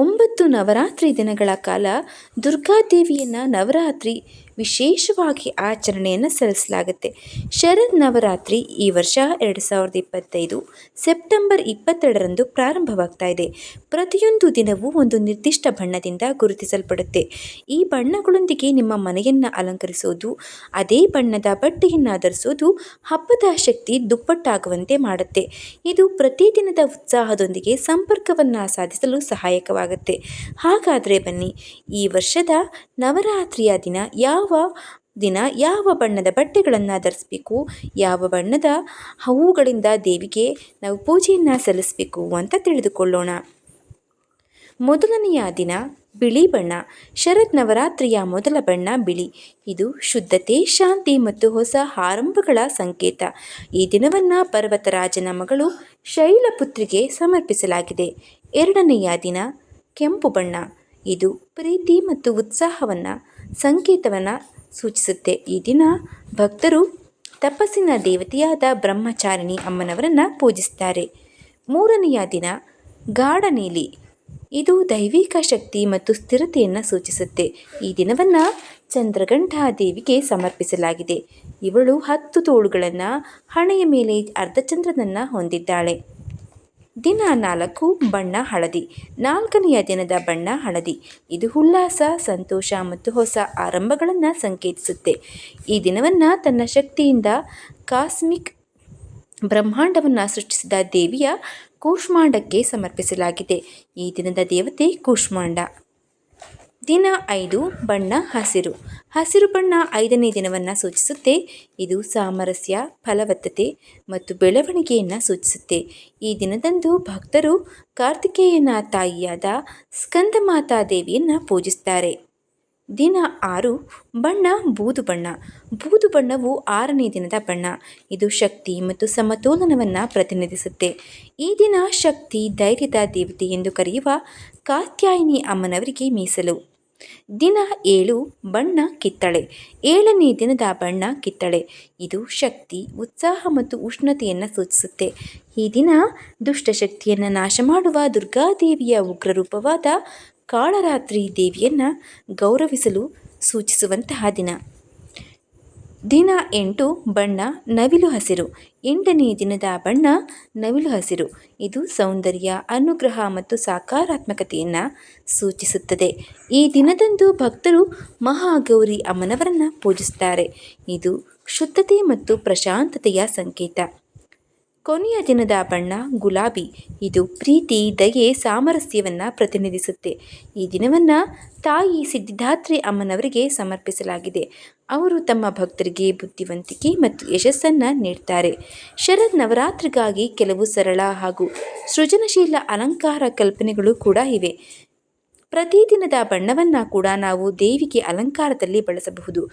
ಒಂಬತ್ತು ನವರಾತ್ರಿ ದಿನಗಳ ಕಾಲ ದುರ್ಗಾದೇವಿಯನ್ನು ನವರಾತ್ರಿ ವಿಶೇಷವಾಗಿ ಆಚರಣೆಯನ್ನು ಸಲ್ಲಿಸಲಾಗುತ್ತೆ. ಶರದ್ ನವರಾತ್ರಿ ಈ ವರ್ಷ ಎರಡು ಸಾವಿರದ ಇಪ್ಪತ್ತೈದು ಸೆಪ್ಟೆಂಬರ್ ಇಪ್ಪತ್ತೆರಡರಂದು ಪ್ರಾರಂಭವಾಗ್ತಾ ಇದೆ. ಪ್ರತಿಯೊಂದು ದಿನವೂ ಒಂದು ನಿರ್ದಿಷ್ಟ ಬಣ್ಣದಿಂದ ಗುರುತಿಸಲ್ಪಡುತ್ತೆ. ಈ ಬಣ್ಣಗಳೊಂದಿಗೆ ನಿಮ್ಮ ಮನೆಯನ್ನು ಅಲಂಕರಿಸೋದು, ಅದೇ ಬಣ್ಣದ ಬಟ್ಟೆಯನ್ನು ಧರಿಸೋದು ಹಬ್ಬದ ಶಕ್ತಿ ದುಪ್ಪಟ್ಟಾಗುವಂತೆ ಮಾಡುತ್ತೆ. ಇದು ಪ್ರತಿದಿನದ ಉತ್ಸಾಹದೊಂದಿಗೆ ಸಂಪರ್ಕವನ್ನು ಸಾಧಿಸಲು ಸಹಾಯಕವಾಗುತ್ತೆ. ಹಾಗಾದರೆ ಬನ್ನಿ, ಈ ವರ್ಷದ ನವರಾತ್ರಿಯ ದಿನ ಯಾವ ದಿನ ಯಾವ ಬಣ್ಣದ ಬಟ್ಟೆಗಳನ್ನು ಧರಿಸ್ಬೇಕು, ಯಾವ ಬಣ್ಣದ ಹೂವುಗಳಿಂದ ದೇವಿಗೆ ನಾವು ಪೂಜೆಯನ್ನು ಸಲ್ಲಿಸಬೇಕು ಅಂತ ತಿಳಿದುಕೊಳ್ಳೋಣ. ಮೊದಲನೆಯ ದಿನ ಬಿಳಿ ಬಣ್ಣ ಶರತ್ ನವರಾತ್ರಿಯ ಮೊದಲ ಬಣ್ಣ ಬಿಳಿ. ಇದು ಶುದ್ಧತೆ, ಶಾಂತಿ ಮತ್ತು ಹೊಸ ಆರಂಭಗಳ ಸಂಕೇತ. ಈ ದಿನವನ್ನು ಪರ್ವತರಾಜನ ಮಗಳು ಶೈಲಪುತ್ರಿಗೆ ಸಮರ್ಪಿಸಲಾಗಿದೆ. ಎರಡನೆಯ ದಿನ ಕೆಂಪು ಬಣ್ಣ. ಇದು ಪ್ರೀತಿ ಮತ್ತು ಉತ್ಸಾಹವನ್ನು, ಸಂಕೇತವನ್ನು ಸೂಚಿಸುತ್ತೆ. ಈ ದಿನ ಭಕ್ತರು ತಪಸ್ಸಿನ ದೇವತೆಯಾದ ಬ್ರಹ್ಮಚಾರಿಣಿ ಅಮ್ಮನವರನ್ನು ಪೂಜಿಸ್ತಾರೆ. ಮೂರನೆಯ ದಿನ ಗಾಢ ನೀಲಿ ಇದು ದೈವಿಕ ಶಕ್ತಿ ಮತ್ತು ಸ್ಥಿರತೆಯನ್ನು ಸೂಚಿಸುತ್ತೆ. ಈ ದಿನವನ್ನು ಚಂದ್ರಗಂಠ ದೇವಿಗೆ ಸಮರ್ಪಿಸಲಾಗಿದೆ. ಇವಳು ಹತ್ತು ತೋಳುಗಳನ್ನು ಹಣೆಯ ಮೇಲೆ ಅರ್ಧಚಂದ್ರನನ್ನು ಹೊಂದಿದ್ದಾಳೆ. ದಿನ ನಾಲ್ಕು ಬಣ್ಣ ಹಳದಿ, ನಾಲ್ಕನೆಯ ದಿನದ ಬಣ್ಣ ಹಳದಿ. ಇದು ಉಲ್ಲಾಸ, ಸಂತೋಷ ಮತ್ತು ಹೊಸ ಆರಂಭಗಳನ್ನು ಸಂಕೇತಿಸುತ್ತೆ. ಈ ದಿನವನ್ನು ತನ್ನ ಶಕ್ತಿಯಿಂದ ಕಾಸ್ಮಿಕ್ ಬ್ರಹ್ಮಾಂಡವನ್ನು ಸೃಷ್ಟಿಸಿದ ದೇವಿಯ ಕೂಷ್ಮಾಂಡಕ್ಕೆ ಸಮರ್ಪಿಸಲಾಗಿದೆ. ಈ ದಿನದ ದೇವತೆ ಕೂಷ್ಮಾಂಡ. ದಿನ ಐದು ಬಣ್ಣ ಹಸಿರು. ಹಸಿರು ಬಣ್ಣ ಐದನೇ ದಿನವನ್ನು ಸೂಚಿಸುತ್ತೆ. ಇದು ಸಾಮರಸ್ಯ, ಫಲವತ್ತತೆ ಮತ್ತು ಬೆಳವಣಿಗೆಯನ್ನು ಸೂಚಿಸುತ್ತೆ. ಈ ದಿನದಂದು ಭಕ್ತರು ಕಾರ್ತಿಕೇಯನ ತಾಯಿಯಾದ ಸ್ಕಂದಮಾತಾ ದೇವಿಯನ್ನು ಪೂಜಿಸ್ತಾರೆ. ದಿನ ಆರು ಬಣ್ಣ ಬೂದು ಬಣ್ಣ. ಬೂದು ಬಣ್ಣವು ಆರನೇ ದಿನದ ಬಣ್ಣ. ಇದು ಶಕ್ತಿ ಮತ್ತು ಸಮತೋಲನವನ್ನು ಪ್ರತಿನಿಧಿಸುತ್ತೆ. ಈ ದಿನ ಶಕ್ತಿ, ಧೈರ್ಯದ ದೇವತೆ ಎಂದು ಕರೆಯುವ ಕಾತ್ಯಾಯಿನಿ ಅಮ್ಮನವರಿಗೆ ಮೀಸಲು. ದಿನ ಏಳು, ಬಣ್ಣ ಕಿತ್ತಳೆ. ಏಳನೇ ದಿನದ ಬಣ್ಣ ಕಿತ್ತಳೆ. ಇದು ಶಕ್ತಿ, ಉತ್ಸಾಹ ಮತ್ತು ಉಷ್ಣತೆಯನ್ನು ಸೂಚಿಸುತ್ತೆ. ಈ ದಿನ ದುಷ್ಟಶಕ್ತಿಯನ್ನು ನಾಶ ಮಾಡುವ ದುರ್ಗಾದೇವಿಯ ಉಗ್ರರೂಪವಾದ ಕಾಳರಾತ್ರಿ ದೇವಿಯನ್ನು ಗೌರವಿಸಲು ಸೂಚಿಸುವಂತಹ ದಿನ. ದಿನ ಎಂಟು ಬಣ್ಣ ನವಿಲು ಹಸಿರು, ಎಂಟನೇ ದಿನದ ಬಣ್ಣ ನವಿಲು ಹಸಿರು. ಇದು ಸೌಂದರ್ಯ, ಅನುಗ್ರಹ ಮತ್ತು ಸಕಾರಾತ್ಮಕತೆಯನ್ನು ಸೂಚಿಸುತ್ತದೆ. ಈ ದಿನದಂದು ಭಕ್ತರು ಮಹಾಗೌರಿ ಅಮ್ಮನವರನ್ನು ಪೂಜಿಸುತ್ತಾರೆ ಇದು ಶುದ್ಧತೆ ಮತ್ತು ಪ್ರಶಾಂತತೆಯ ಸಂಕೇತ. ಕೊನೆಯ ದಿನದ ಬಣ್ಣ ಗುಲಾಬಿ. ಇದು ಪ್ರೀತಿ, ದಯೆ, ಸಾಮರಸ್ಯವನ್ನು ಪ್ರತಿನಿಧಿಸುತ್ತೆ. ಈ ದಿನವನ್ನು ತಾಯಿ ಸಿದ್ಧಿದಾತ್ರಿ ಅಮ್ಮನವರಿಗೆ ಸಮರ್ಪಿಸಲಾಗಿದೆ. ಅವರು ತಮ್ಮ ಭಕ್ತರಿಗೆ ಬುದ್ಧಿವಂತಿಕೆ ಮತ್ತು ಯಶಸ್ಸನ್ನು ನೀಡ್ತಾರೆ. ಶರದ್ ನವರಾತ್ರಿಗಾಗಿ ಕೆಲವು ಸರಳ ಹಾಗೂ ಸೃಜನಶೀಲ ಅಲಂಕಾರ ಕಲ್ಪನೆಗಳು ಕೂಡ ಇವೆ. ಪ್ರತಿದಿನದ ಬಣ್ಣವನ್ನು ಕೂಡ ನಾವು ದೇವಿಗೆ ಅಲಂಕಾರದಲ್ಲಿ ಬಳಸಬಹುದು.